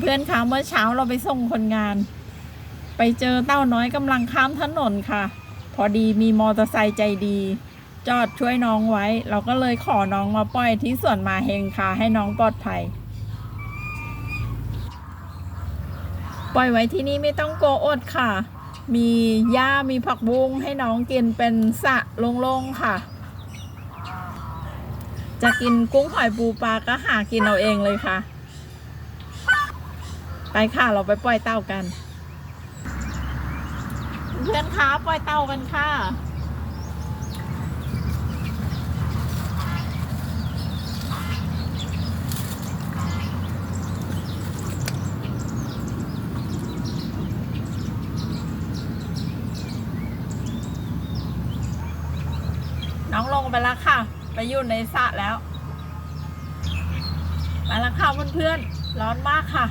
เพื่อนๆคะเมื่อเช้าเราไปส่งคนงาน ไปเจอเต้าน้อยกำลังข้ามถนนค่ะ พอดีมีมอเตอร์ไซค์ใจดี จอดช่วยน้องไว้ เราก็เลยขอน้องมาปล่อยที่สวนมาเฮงค่ะ ให้น้องปลอดภัย ปล่อยไว้ที่นี่ไม่ต้องโกอดค่ะ มีหญ้ามีผักบุ้งให้น้องกินเป็นสะโล่งๆค่ะ จะกินกุ้งหอยปูปลาก็หากินเอาเองเลยค่ะ ไปค่ะเราไปปล่อยเต่ากัน เพื่อนคะปล่อยเต่ากันค่ะน้องลงไปแล้วค่ะ ไปอยู่ในสระแล้วมาแล้วค่ะเพื่อนๆ ร้อนมากค่ะ